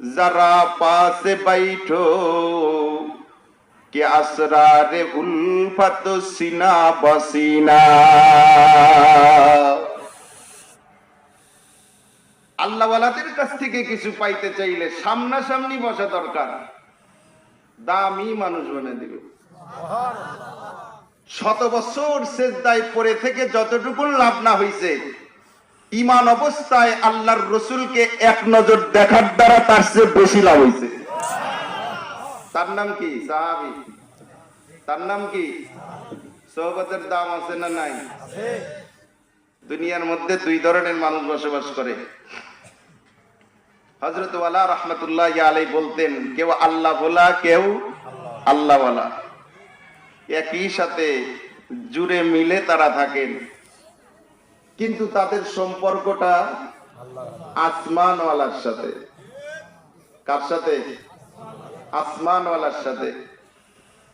जरा पास बैठो कि असरार उल्फत सीना बसीना আল্লাহওয়ালাদের কাছ থেকে কিছু পাইতে চাইলে সামনাসামনি বসা দরকার দামি মানুষ বনে দিবে শত বছর সেজদায় পড়ে থেকে যতটুকু লাভ না হইছে ইমান অবস্থায় আল্লাহর রসুলকে এক নজর দেখার দ্বারা তার চেয়ে বেশি লাভ হইছে। তার নাম কি? সাহাবি। তার নাম কি? সোহবতের দাম আছে না নাই? দুনিয়ার মধ্যে দুই ধরনের মানুষ বসবাস করে। হজরত ওয়ালা রহমতুল্লাহ আলাই বলতেন, কেউ আল্লাহ বলা কেউ আল্লাহ ওয়ালা একই সাথে জুড়ে মিলে তারা থাকেন। কিন্তু তাদের সম্পর্কটা আসমানওয়ালার সাথে। কার সাথে? আসমানওয়ালার সাথে।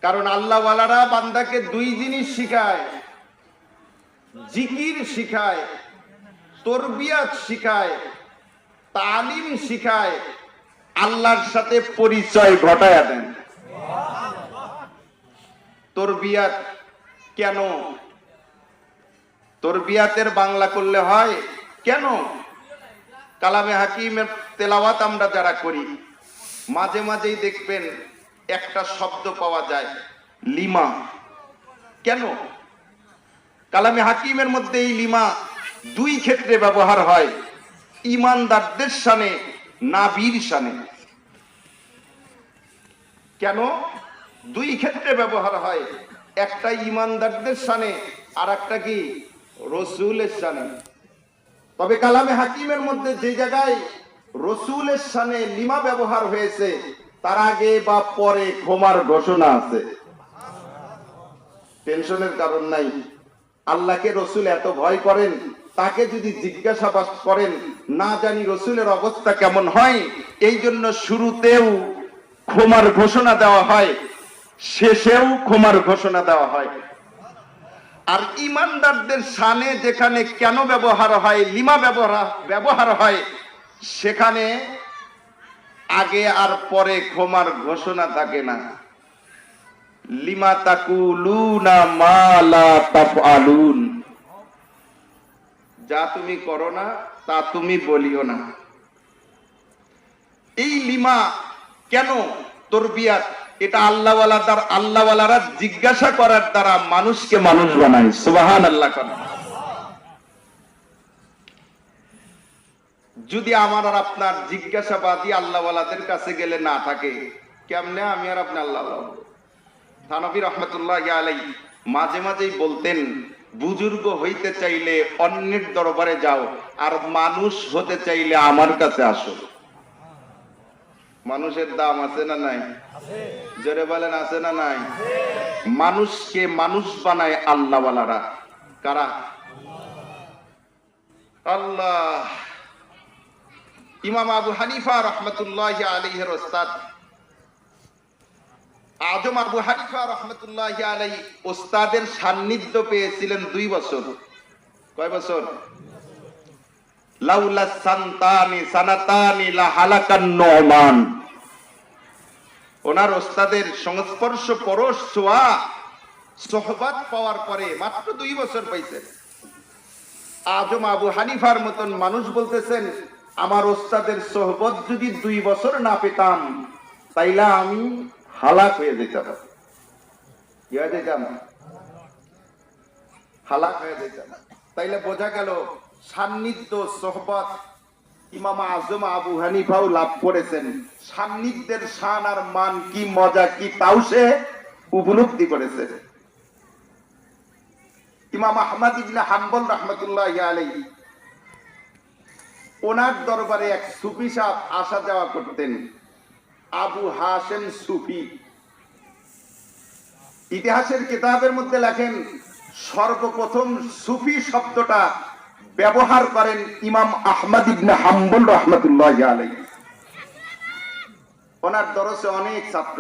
কারণ আল্লাহওয়ালারা বান্দাকে দুই জিনিস শিখায়। জিকির শিখায়, তরবিয়াত শিখায়, তালিম শিখায়, আল্লাহর সাথে পরিচয় ঘটায় দেন। তরবিয়াত কেন তরবিয়াতের বাংলা করলে হয়? কেন? কালামে হাকিমের তেলাওয়াত আমরা যারা করি, মাঝে মাঝেই দেখবেন একটা শব্দ পাওয়া যায়, লিমা। কেন? কালামে হাকিমের মধ্যে এই লিমা দুই ক্ষেত্রে ব্যবহার হয়, ইমানদারদের সানে নাবির সানে কেন? দুই ক্ষেত্রে ব্যবহার হয়, একটা ইমানদারদের সানে আর একটা কি? রসুলের সানে তবে কালামে হাকিমের মধ্যে যে জায়গায় রসুলের সানে লিমা ব্যবহার হয়েছে, তার আগে বা পরে ক্ষমার ঘোষণা আছে। টেনশনের কারণ নাই। আল্লাহকে রসুল এত ভয় করেন, তাকে যদি জিজ্ঞাসাবাদ করেন, না জানি রসুলের অবস্থা কেমন হয়, এই জন্য শুরুতেও ক্ষমার ঘোষণা দেওয়া হয়, শেষেও ক্ষমার ঘোষণা দেওয়া হয়। আর ইমানদারদের সানে যেখানে কেন ব্যবহার হয়, লিমা ব্যবহার ব্যবহার হয়, সেখানে আগে আর পরে ক্ষমার ঘোষণা থাকে না। লিমা তাকুলুনা মা লা তাফআলুন। যা তুমি করো না, তা তুমি বলিও না। এই লিমা কেন, তরবিয়াত এটা আল্লাহওয়ালা দ্বারা, আল্লাহওয়ালারা জিজ্ঞাসা করার দ্বারা মানুষকে মানুষ বানায়। সুবাহান আল্লাহ যদি আমার আর আপনার জিজ্ঞাসাবাদী আল্লাহওয়ালাদের কাছে গেলে না থাকে, কেমনে আমি আর আপনি আল্লাহ থানবী রহমতুল্লাহ আলাই মাঝে মাঝেই বলতেন, বুজুর্গ হইতে চাইলে অন্যের দরবারে যাও, আর মানুষ হতে চাইলে আমার কাছে আসো। মানুষের দাম আছে না নাই? জোরে বলেন আছে না নাই? মানুষকে মানুষ বানায় আল্লাহওয়ালারা। কারা? আল্লাহ। ইমাম আবু হানিফা রহমতুল্লাহ আলীহের ওস্তাদ। আজম আবু হানিফা রহমতুল্লাহ আলাই ওস্তাদের সান্নিধ্য পেয়েছিলেন দুই বছর। কয় বছর? লাউলা সান্তানি সানাতানি লা হালাকান নমান। ওনার ওস্তাদের সংস্পর্শ পরশ ছোঁয়া সোহবাত পাওয়ার পরে মাত্র দুই বছর পাইছেন আজম আবু হানিফার মতন মানুষ বলতেছেন, আমার ওস্তাদের সোহবত যদি দুই বছর না পেতাম, তাইলে আমি হালাক হয়ে যেতাম। হালাক হয়ে যেতাম। তাইলে বোঝা গেল সান্নিধ্য সোহবত ইমাম আজম আবু হানিফাও লাভ করেছেন। সান্নিধ্যের শান আর মান কি মজা, কি তাও সে উপলব্ধি করেছে ইমাম আহমদ ইবনে হাম্বল রহমতুল্লাহ আলাইহি ওনার দরবারে এক সুফি সাহেব আসা যাওয়া করতেন। আবু হাসেম সুফি। ইতিহাসের কিতাবের মধ্যে লেখেন, সর্বপ্রথম সুফি শব্দটা ব্যবহার করেন ইমাম আহমদ ইবনে হাম্বল রহমতুল্লাহ আলাইহি। ওনার দরসে অনেক ছাত্র।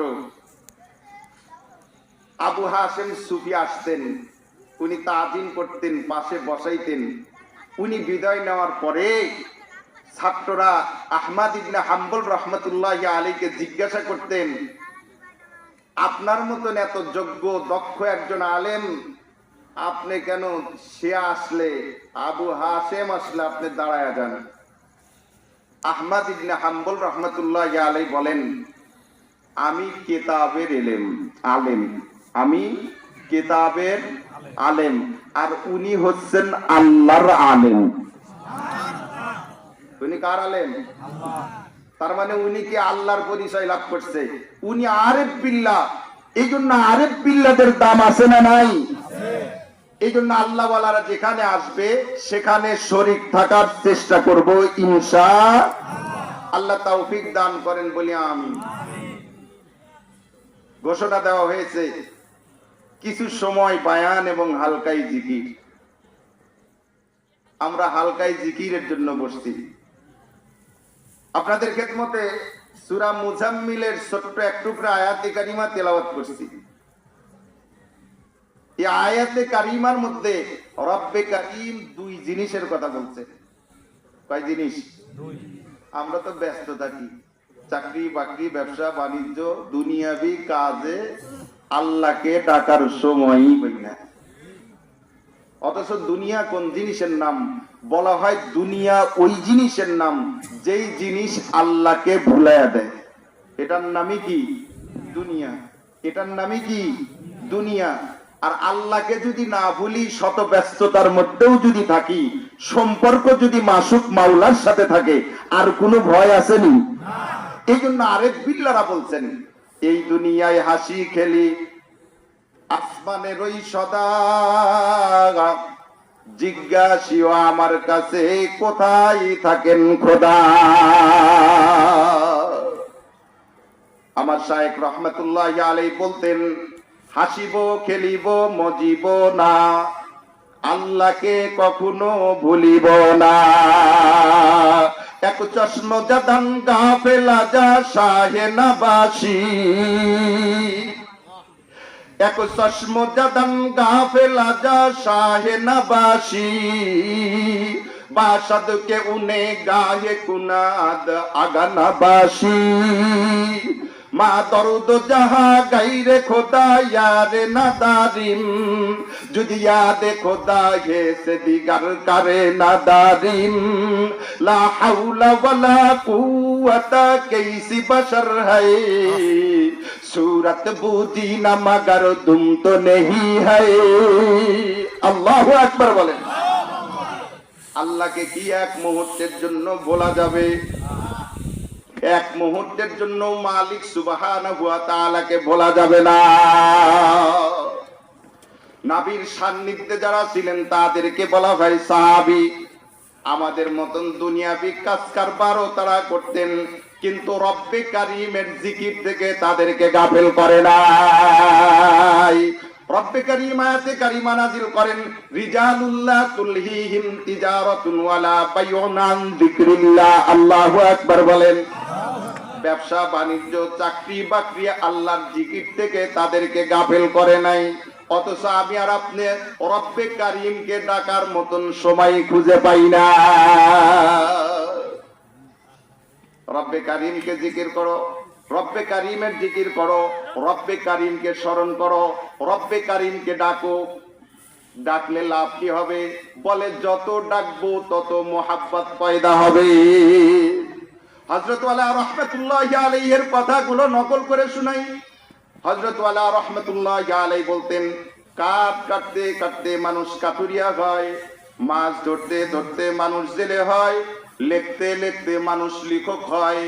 আবু হাসেম সুফি আসতেন, উনি তাজিম করতেন, পাশে বসাইতেন। উনি বিদায় নেওয়ার পরে ছাত্ররা আহমাদ ইবনে হাম্বল রহমতুল্লাহ আলীকে জিজ্ঞাসা করতেন, আপনার মতন এত যোগ্য, দক্ষ একজন আলেম আপনি কেন সে আসলে আবু হাসেম আসলে আপনি দাঁড়ায় যান? আহমাদ ইবনে হাম্বল রহমতুল্লাহ আলাই বলেন, আমি কেতাবের এলেম, আলেম। আমি কেতাবের আলেম। আর উনি হচ্ছেন আল্লাহর আলেম। উনি কার আলেম? তার মানে উনি কি আল্লাহর পরিচয় লাভ করছে? উনি আরেফ বিল্লাহ। এই জন্য আরেফ বিল্লাদের দাম আছে না নাই? এই জন্য আল্লাহওয়ালারা যেখানে আসবে, সেখানে শরিক থাকার চেষ্টা করব, ইনশা আল্লাহ। তৌফিক দান করেন বলি আমি ঘোষণা দেওয়া হয়েছে, কিছু সময় বায়ান এবং হালকাই জিকির। আমরা হালকাই জিকিরের জন্য বসছি। আপনাদের খেদমতে সুরা মুজাম্মিলের ছোট্ট এক টুকরা আয়াতে কারিমা তেলাওয়াত করছি। এই আয়াতে কারিমার মধ্যে রব্বে কারিম দুই জিনিসের কথা বলছে। কয় জিনিস? আমরা তো ব্যস্ত থাকি। চাকরি বাকরি ব্যবসা বাণিজ্য দুনিয়াবি কাজে আল্লাহকে ডাকার সময়ই পাই না। অথচ দুনিয়া কোন জিনিসের নাম? বলা হয় দুনিয়া ওই জিনিসের নাম যেই জিনিস আল্লাহকে ভুলাইয়া দেয়। এটার নামই কি? দুনিয়া। এটার নামই কি? দুনিয়া। আর আল্লাহকে যদি না ভুলি, শত ব্যস্ততার মধ্যেও যদি থাকি, সম্পর্ক যদি মাসুক মাওলার সাথে থাকে, আর কোনো ভয় আসেনি? এই জন্য আরেক বিল্লারা বলছেন, এই দুনিয়ায় হাসি খেলি আসমানের ওই সদা। জিজ্ঞাসিও আমার কাছে, কোথায় থাকেন খোদা? আমার শায়েক রহমতুল্লাহ আলাই বলতেন হাসিব, খেলিব, মজিব না। আল্লাহকে কখনো ভুলিব না। এক চশ্ম জাদান গাফেলা যা শাহে নাবাসী। এক চশ্ম জাদান গাফেলা যা শাহে নবাসি। বাসাদকে উনে গায়ে কুনাদ আগানাবাসি মা দরুদ যাহা গাইরে খোদা, ইয়ারে না দারিম যদি ইয়াদে খোদা, হে সে দিগার কারে না দারিম লা হাউলা ওয়ালা কুওয়াতা কাইসি বশর হাই সুরত বুদি না, মগর তুম তো নেহি হাই আল্লাহু আকবার বলেন। আল্লাহকে কি এক মুহূর্তের জন্য বলা যাবে? এক মুহূর্তের জন্য মালিক তাআলাকে বলা যাবে না। নাবির সান্নিধ্যে যারা ছিলেন, তাদেরকে বলা হয় সাহাবী। আমাদের মতন দুনিয়াবি কাজ কারবারও তারা করতেন, কিন্তু রব্বে কারিমের জিকির থেকে তাদেরকে গাফেল করে নাই। কারিম কারিমা আল্লাহু আকবার বলেন ব্যবসা, বাণিজ্য, চাকরি বাকরি আল্লাহর জিকির থেকে তাদেরকে গাফেল করে নাই। অথচ আমি আর আপনি রব্বে কারিমকে ডাকার মতন সময় খুঁজে পাই না। রব্বে কারিমকে জিকির করো, রব্বে কারিমের জিকির করো, রব্বে কারিমকে স্মরণ করো, রব্বে কারিমকে ডাকো। ডাকলে লাভ কি হবে? বলে যত ডাকবো তত মোহাব্বত পয়দা হবে। কথাগুলো নকল করে বলতেন কাঠ কাটতে কাটতে মানুষ কাতুরিয়া হয়, মাছ ধরতে ধরতে মানুষ জেলে হয়, লিখতে লিখতে মানুষ লিখক হয়,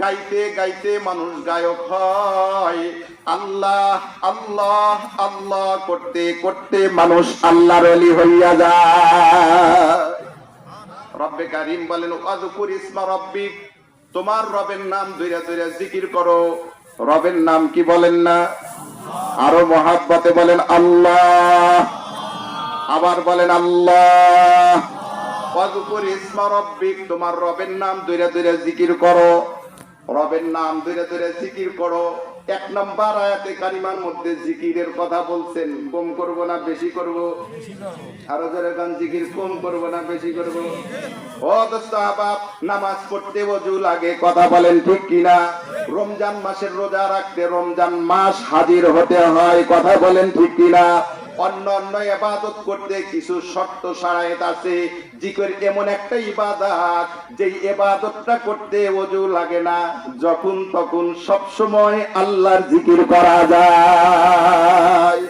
গাইতে গাইতে মানুষ গায়ক হয়। আল্লাহ আল্লাহ আল্লাহ করতে করতে মানুষ আল্লাহর হইয়া যায়। রব্বে কারিম বলেন আযকুর ইসমা রব্বিক তোমার রবের নাম ধৈরা ধৈরা জিকির করো। রবের নাম কি বলেন না? আরও মহাব্বতে বলেন, আল্লাহ। আবার বলেন, আল্লাহ। তোমার রবের নাম ধৈরা ধৈরা জিকির করো। রবের নাম ধৈরা ধৈরা জিকির করো। এক নম্বর আয়াতে কারিমার মধ্যে জিকিরের কথা বলছেন কম করব না বেশি করব? আরও জোরে গান জিকির কম করব না বেশি করব? ও দোস্ত আবাব নামাজ পড়তে ওযু লাগে কথা বলেন ঠিক কিনা? রমজান মাসের রোজা রাখতে রমজান মাস হাজির হতে হয় কথা বলেন ঠিক কিনা? অন্য অন্য ইবাদত করতে কিছু শর্ত সারায়ত আছে। জিকির এমন একটা ইবাদত যে ইবাদতটা করতে ওযু লাগে না। যখন তখন সব সময় আল্লাহর জিকির করা যায়।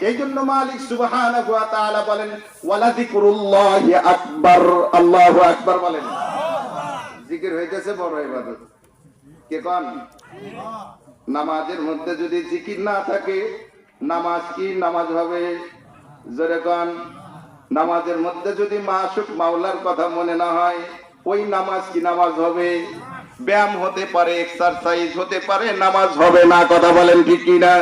এই জন্য মালিক সুবহানাহু ওয়া তাআলা বলেন, ওয়ালা যিকরুল্লাহি আকবার। আল্লাহু আকবার বলেন। জিকির হইতেছে বড় ইবাদত। কে কোন? নামাজের মধ্যে যদি জিকির না থাকে নামাজ কি নামাজ হবে? জোরে কোন নামাজের মধ্যে যদি মাসুক মাওলার কথা মনে না হয়, ওই নামাজ কি নামাজ হবে? ব্যায়াম হতে পারে এক্সারসাইজ হতে পারে, নামাজ হবে না, কথা বলেন ঠিক কিনা?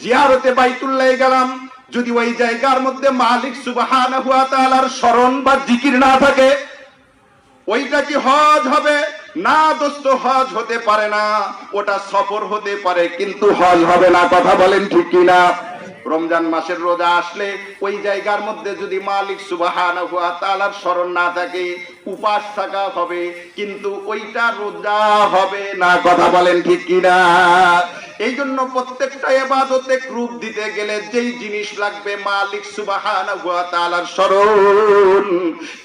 জিয়ারতে বাইতুল্লাহ গেলাম, যদি ওই জায়গার মধ্যে মালিক সুবহানাহু ওয়া তাআলার স্মরণ বা জিকির না থাকে, ওইটা কি হজ হবে? না দোস্ত, হজ হতে পারে না, ওটা সফর হতে পারে, কিন্তু হজ হবে না, কথা বলেন ঠিক কিনা? রমজান মাসের রোজা আসলে ওই জায়গার মধ্যে যদি মালিক তাআলার স্মরণ না থাকে, উপাস থাকা হবে, কিন্তু ওইটা রোজা হবে না, কথা বলেন ঠিক কিনা? এই জন্য প্রত্যেকটা এবাদতে রূপ দিতে গেলে যেই জিনিস লাগবে মালিক সুবহানাহু ওয়া তাআলার স্মরণ।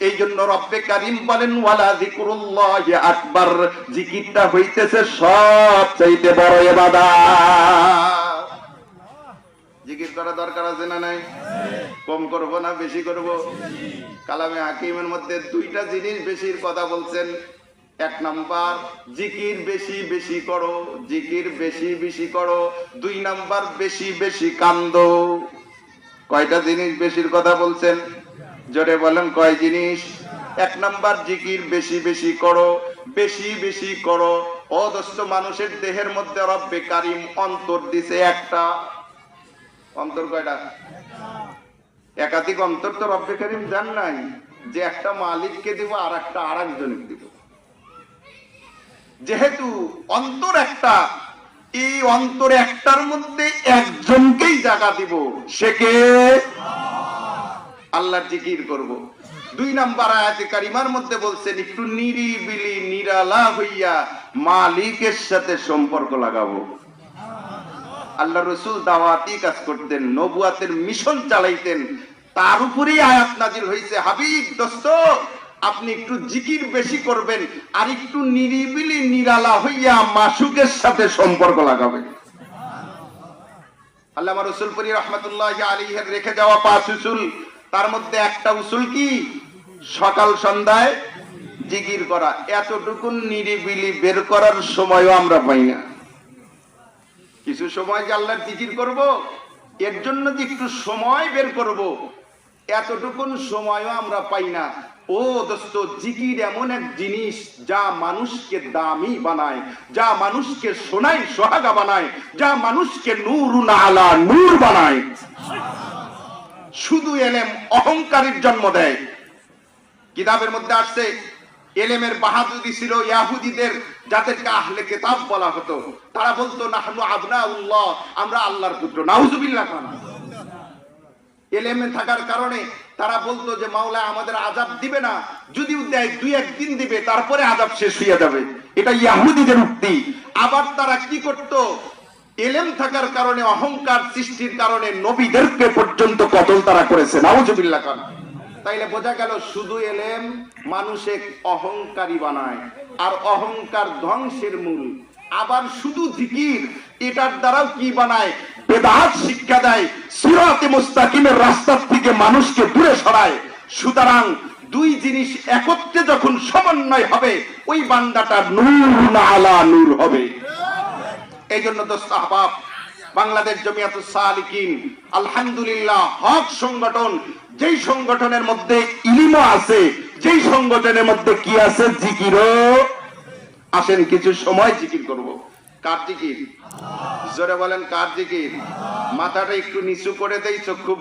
এই জন্য রব্বে কারীম বলেন, ওয়ালা যিকরুল্লাহি আকবার। জিকিরটা হইতেছে সব চাইতে বড় ইবাদত। জিকির করা দরকার আছে না নাই? কম করব না, বেশি করব? কালামে হাকিমের মধ্যে দুইটা জিনিস বেশির কথা বলছেন। এক নাম্বার, জিকির বেশি বেশি করো, জিকির বেশি বেশি করো। দুই নাম্বার, বেশি বেশি কান্দ। কয়টা জিনিস বেশির কথা বলছেন? জোরে বলেন, কয় জিনিস? এক নাম্বার, জিকির বেশি বেশি করো, বেশি বেশি করো। অদস্য মানুষের দেহের মধ্যে রব্বে কারিম অন্তর দিছে একটা। অন্তর কয়টা? একাধিক অন্তর তো রব্বে কারিম জান নাই। যে একটা মালিককে দিব আর একটা আর একজনকে দিব। যেহেতু অন্তর একটা, এই অন্তর একটার মধ্যে একজনকেই জায়গা দিব, সে কে? আল্লাহর জিকির করব। দুই নাম্বার আয়াতে কারিমার মধ্যে বলছেন, একটু নিরিবিলি, নিরালা হইয়া মালিকের সাথে সম্পর্ক লাগাবো। আল্লাহ রসুল দাওয়াতি কাজ করতেন, নবুয়াতের মিশন চালাইতেন। তার উপরেই আয়াত নাজির হয়েছে হাবিব, দোস্ত, আপনি একটু জিকির বেশি করবেন, আর একটু নিরিবিলি, নিরালা হইয়া মাসুকের সাথে সম্পর্ক লাগাবেন। আল্লাহ রহমতুল্লাহ রেখে যাওয়া পাঁচ উসুল। তার মধ্যে একটা উসুল কি? সকাল সন্ধ্যায় জিকির করা। এতটুকু নিরিবিলি বের করার সময়ও আমরা পাই না। কিছু সময় যে আল্লাহর জিকির করব, এর জন্য যে একটু সময় বের করব, এতটুকুন সময়ও আমরা পাই না। ও দোস্ত, জিকির এমন এক জিনিস যা মানুষকে দামি বানায়, যা মানুষকে সোনাই সোহাগা বানায়, যা মানুষকে নূর আলা নূর বানায়। শুধু এলেম অহংকারের জন্ম দেয়। কিতাবের মধ্যে আসছে এলেমের বাহাদুরি ছিল ইয়াহুদিদের, যাদেরকে আহলে কেতাব বলা হতো। তারা বলতো, নাহনু আবনা উল্লাহ আমরা আল্লাহর পুত্র। নাউজুবিল্লাহ খান এলেমে থাকার কারণে তারা বলতো যে, মাওলা, আমাদের আজাব দিবে না। যদিও দেয়, দুই একদিন দিবে, তারপরে আজাব শেষ হয়ে যাবে। এটা ইয়াহুদিদের উক্তি। আবার তারা কি করত? এলেম থাকার কারণে, অহংকার সৃষ্টির কারণে নবীদেরকে পর্যন্ত কতল তারা করেছে। নাউজুবিল্লাহ খান তাইলে বোঝা গেল শুধু এলেম মানুষে অহংকারী বানায়, আর অহংকার ধ্বংসের মূল। আবার শুধু জিকির, এটার দ্বারাও কি বানায়? বেদাত শিক্ষা দেয়, সিরাতে মুস্তাকিমের রাস্তার থেকে মানুষকে দূরে সরায়। সুতরাং দুই জিনিস একত্রে যখন সমন্বয় হবে, ওই বান্দাটা নূর না আলা নূর হবে। এই জন্য তো সাহবাব, বাংলাদেশ জমিয়াত সালিকিন, আলহামদুলিল্লাহ, হক সংগঠন যেই সংগঠনের মধ্যে ইলিমও আছে, যেই সংগঠনের মধ্যে কি আছে? জিকিরও আসেন। কিছু সময় জিকির করব। কার জিকির? জোরে বলেন, কার জিকির? মাথাটা একটু নিচু করে দেই, চক্ষু